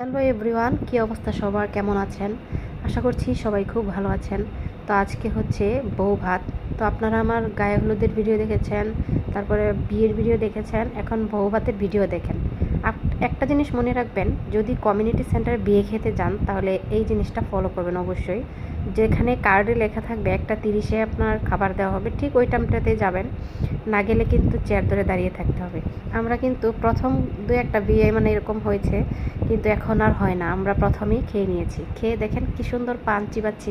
Hello everyone, কী অবস্থা সবার? কেমন আছেন? আশা করছি সবাই খুব ভালো আছেন। তো আজকে হচ্ছে বউ ভাত। তো আপনারা আমার গায়ে হলুদের ভিডিও দেখেছেন, তারপরে বিয়ের ভিডিও দেখেছেন, এখন বউ ভাতের ভিডিও দেখেন। একটা জিনিস মনে রাখবেন, যদি কমিউনিটি সেন্টারে বিয়ে খেতে যান, তাহলে এই জিনিসটা ফলো করবেন অবশ্যই। যেখানে কার্ডে লেখা থাকবে, একটা তিরিশে আপনার খাবার দেওয়া হবে, ঠিক ওই টাইমটাতে যাবেন। না গেলে কিন্তু চেয়ার ধরে দাঁড়িয়ে থাকতে হবে। আমরা কিন্তু প্রথম দু একটা বিয়ে মানে এরকম হয়েছে, কিন্তু এখন আর হয় না। আমরা প্রথমেই খেয়ে নিয়েছি। খেয়ে দেখেন কি সুন্দর পান চিবাচ্ছি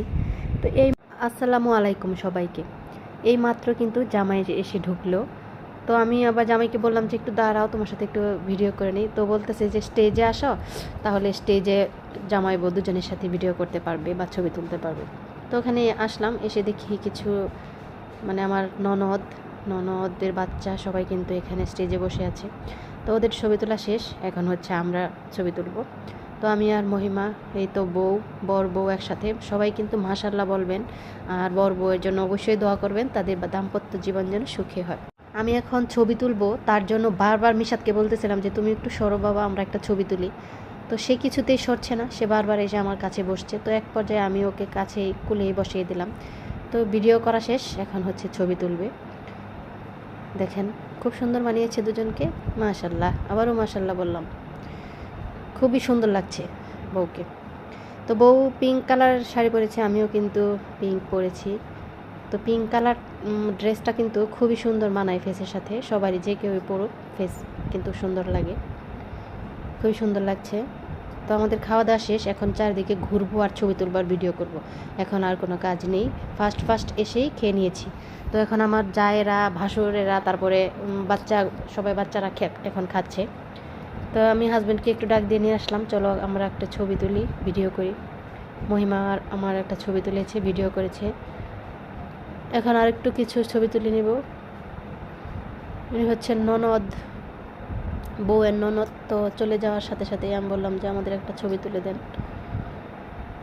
তো এই আসসালামু আলাইকুম সবাইকে। এই মাত্র কিন্তু জামাই এসে ঢুকলো। তো আমি আবার জামাইকে বললাম যে একটু দাঁড়াও, তোমার সাথে একটু ভিডিও করে নিই। তো বলতেছে যে, স্টেজে আসো, তাহলে স্টেজে জামাই বউ দুজনের সাথে ভিডিও করতে পারবে বা ছবি তুলতে পারবে। তো ওখানে আসলাম, এসে দেখি কিছু মানে আমার ননদ, ননদের বাচ্চা সবাই কিন্তু এখানে স্টেজে বসে আছে। তো ওদের ছবি তোলা শেষ, এখন হচ্ছে আমরা ছবি তুলব। তো আমি আর মহিমা, এই তো বউ, বর বউ একসাথে, সবাই কিন্তু মাশাল্লাহ বলবেন। আর বর বউয়ের জন্য অবশ্যই দোয়া করবেন, তাদের দাম্পত্য জীবন যেন সুখী হয়। আমি এখন ছবি তুলবো, তার জন্য বারবার মিশাদকে বলতেছিলাম যে, তুমি একটু সরো বাবা, আমরা একটা ছবি তুলি। তো সে কিছুতেই সরছে না, সে বারবার এসে আমার কাছে বসছে। তো এক পর্যায়ে আমি ওকে কাছে কুলেই বসিয়ে দিলাম। তো ভিডিও করা শেষ, এখন হচ্ছে ছবি তুলবে। দেখেন, খুব সুন্দর বানিয়েছে দুজনকে। মাশাল্লাহ আবারও মাশাল্লাহ বললাম। খুবই সুন্দর লাগছে বউকে। তো বউ পিঙ্ক কালার শাড়ি পরেছে, আমিও কিন্তু পিঙ্ক পরেছি। তো পিঙ্ক কালার ড্রেসটা কিন্তু খুবই সুন্দর মানায় ফেসের সাথে। সবারই যে কেউ পড়ুক ফেস কিন্তু সুন্দর লাগে। খুবই সুন্দর লাগছে। তো আমাদের খাওয়া দাওয়া শেষ, এখন চারিদিকে ঘুরবো আর ছবি তুলবার ভিডিও করব। এখন আর কোনো কাজ নেই। ফার্স্ট ফার্স্ট এসেই খেয়ে নিয়েছি। তো এখন আমার জায়েরা, ভাসুরেরা, তারপরে বাচ্চা, সবাই বাচ্চারা এখন খাচ্ছে। তো আমি হাজব্যান্ডকে একটু ডাক দিয়ে নিয়ে আসলাম। চলো আমরা একটা ছবি তুলি ভিডিও করি। মহিমা আমার একটা ছবি তুলেছে ভিডিও করেছে। এখন আর একটু কিছু ছবি তুলে নেব। উনি হচ্ছেন ননদ, বউয়ের ননদ। তো চলে যাওয়ার সাথে সাথেই আমি বললাম যে আমাদের একটা ছবি তুলে দেন।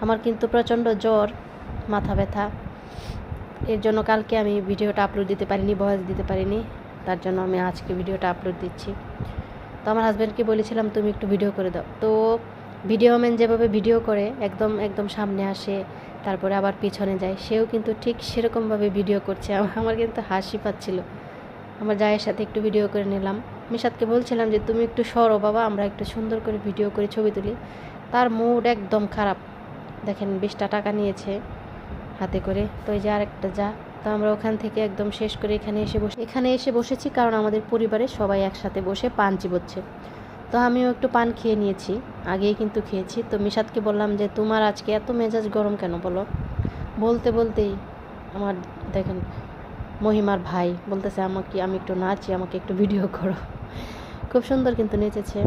আমার কিন্তু প্রচণ্ড জ্বর, মাথা ব্যথা। এর জন্য কালকে আমি ভিডিওটা আপলোড দিতে পারিনি ভয়েস দিতে পারিনি। তার জন্য আমি আজকে ভিডিওটা আপলোড দিচ্ছি। তো আমার হাজব্যান্ডকে বলেছিলাম, তুমি একটু ভিডিও করে দাও। তো ভিডিও ম্যান যেভাবে ভিডিও করে, একদম একদম সামনে আসে, তারপরে আবার পিছনে যায়, সেও কিন্তু ঠিক সেরকমভাবে ভিডিও করছে। আমার কিন্তু হাসি পাচ্ছিল। আমার জায়ের সাথে একটু ভিডিও করে নিলাম। মিশাদকে বলছিলাম যে, তুমি একটু সরো বাবা, আমরা একটু সুন্দর করে ভিডিও করে, ছবি তুলি। তার মুড একদম খারাপ। দেখেন, বিশটা টাকা নিয়েছে হাতে করে। তো এই যে আরেকটা যা, তো আমরা ওখান থেকে একদম শেষ করে এখানে এসে বসে, এখানে এসে বসেছি, কারণ আমাদের পরিবারে সবাই একসাথে বসে পান চিবোচ্ছে। তো আমিও একটু পান খেয়ে নিয়েছি। আগেই কিন্তু খেয়েছি। তো মিশাদকে বললাম যে, তোমার আজকে এত মেজাজ গরম কেন বলো? বলতে বলতেই আমার দেখেন মহিমার ভাই বলতেছে, আমাকে, আমি একটু নাচি, আমাকে একটু ভিডিও করো। খুব সুন্দর কিন্তু নেচেছে।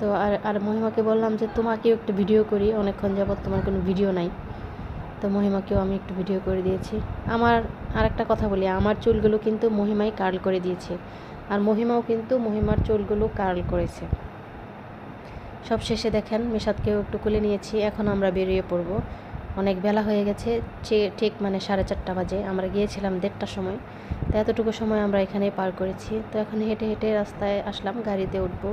তো আর আর মহিমাকে বললাম যে, তোমাকেও একটু ভিডিও করি, অনেকক্ষণ যাবৎ তোমার কোনো ভিডিও নাই। তো মহিমাকেও আমি একটু ভিডিও করে দিয়েছি। আমার আর একটা কথা বলি, আমার চুলগুলো কিন্তু মহিমাই কার্ল করে দিয়েছে। আর মহিমাও কিন্তু মহিমার চুলগুলো কার্ল করেছে। সব শেষে দেখেন, মিশাদকেও একটু কুলে নিয়েছি, এখন আমরা বেরিয়ে পড়ব। অনেক বেলা হয়ে গেছে ঠিক মানে সাড়ে চারটা বাজে, আমরা গিয়েছিলাম দেড়টার সময়। তো এতটুকু সময় আমরা এখানে পার করেছি। তো এখন হেঁটে হেঁটে রাস্তায় আসলাম, গাড়িতে উঠবো।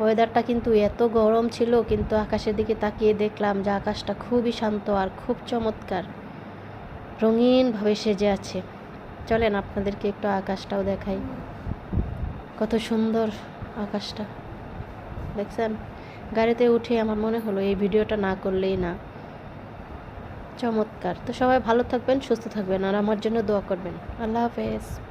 ওয়েদারটা কিন্তু এত গরম ছিল, কিন্তু আকাশের দিকে তাকিয়ে দেখলাম যে আকাশটা খুবই শান্ত আর খুব চমৎকার। রঙিনভাবে সেজে আছে। চলেন, আপনাদেরকে একটু আকাশটাও দেখাই। কত সুন্দর আকাশটা। দেখছেন? গাড়িতে উঠে আমার মনে হলো এই ভিডিওটা না করলেই না। চমৎকার। তো সবাই ভালো থাকবেন, সুস্থ থাকবেন, আর আমার জন্য দোয়া করবেন। আল্লাহ হাফেজ।